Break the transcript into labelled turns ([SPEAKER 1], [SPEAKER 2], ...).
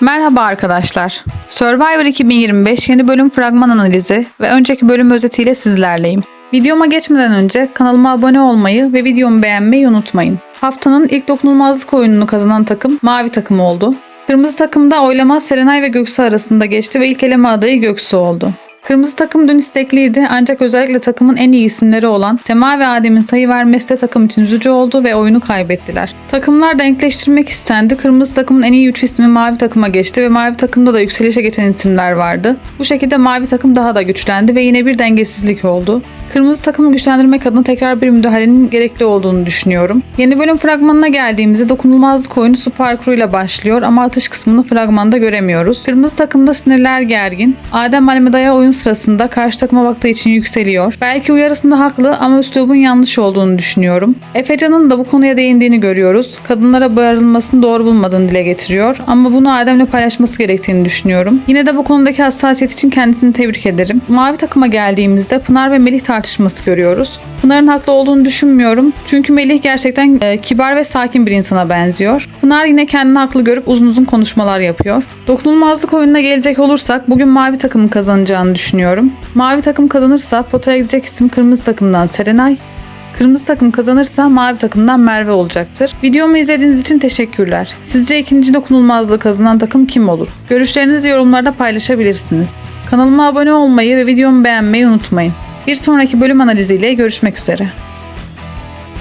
[SPEAKER 1] Merhaba arkadaşlar. Survivor 2025 yeni bölüm fragman analizi ve önceki bölüm özetiyle sizlerleyim. Videoma geçmeden önce kanalıma abone olmayı ve videomu beğenmeyi unutmayın. Haftanın ilk dokunulmazlık oyununu kazanan takım Mavi takım oldu. Kırmızı takımda oylama Serenay ve Göksu arasında geçti ve ilk eleme adayı Göksu oldu. Kırmızı takım dün istekliydi ancak özellikle takımın en iyi isimleri olan Sema ve Adem'in sayı vermesi de takım için üzücü oldu ve oyunu kaybettiler. Takımlar denkleştirmek istendi. Kırmızı takımın en iyi 3 ismi mavi takıma geçti ve mavi takımda da yükselişe geçen isimler vardı. Bu şekilde mavi takım daha da güçlendi ve yine bir dengesizlik oldu. Kırmızı takımı güçlendirmek adına tekrar bir müdahalenin gerekli olduğunu düşünüyorum. Yeni bölüm fragmanına geldiğimizde dokunulmazlık oyunu su parkuruyla başlıyor ama atış kısmını fragmanda göremiyoruz. Kırmızı takımda sinirler gergin. Adem Almeda'ya oyun sırasında karşı takıma baktığı için yükseliyor. Belki uyarısında haklı ama üslubun yanlış olduğunu düşünüyorum. Efecan'ın da bu konuya değindiğini görüyoruz. Kadınlara bağırılmasını doğru bulmadığını dile getiriyor ama bunu Adem'le paylaşması gerektiğini düşünüyorum. Yine de bu konudaki hassasiyet için kendisini tebrik ederim. Mavi takıma geldiğimizde Pınar ve Melih tartışması görüyoruz. Pınar'ın haklı olduğunu düşünmüyorum. Çünkü Melih gerçekten e, kibar ve sakin bir insana benziyor. Pınar yine kendini haklı görüp uzun uzun konuşmalar yapıyor. Dokunulmazlık oyununa gelecek olursak bugün mavi takımın kazanacağını düşünüyorum. Mavi takım kazanırsa potaya gidecek isim kırmızı takımdan Serenay. Kırmızı takım kazanırsa mavi takımdan Merve olacaktır. Videomu izlediğiniz için teşekkürler. Sizce ikinci dokunulmazlığı kazanan takım kim olur? Görüşlerinizi yorumlarda paylaşabilirsiniz. Kanalıma abone olmayı ve videomu beğenmeyi unutmayın. Bir sonraki bölüm analiziyle görüşmek üzere.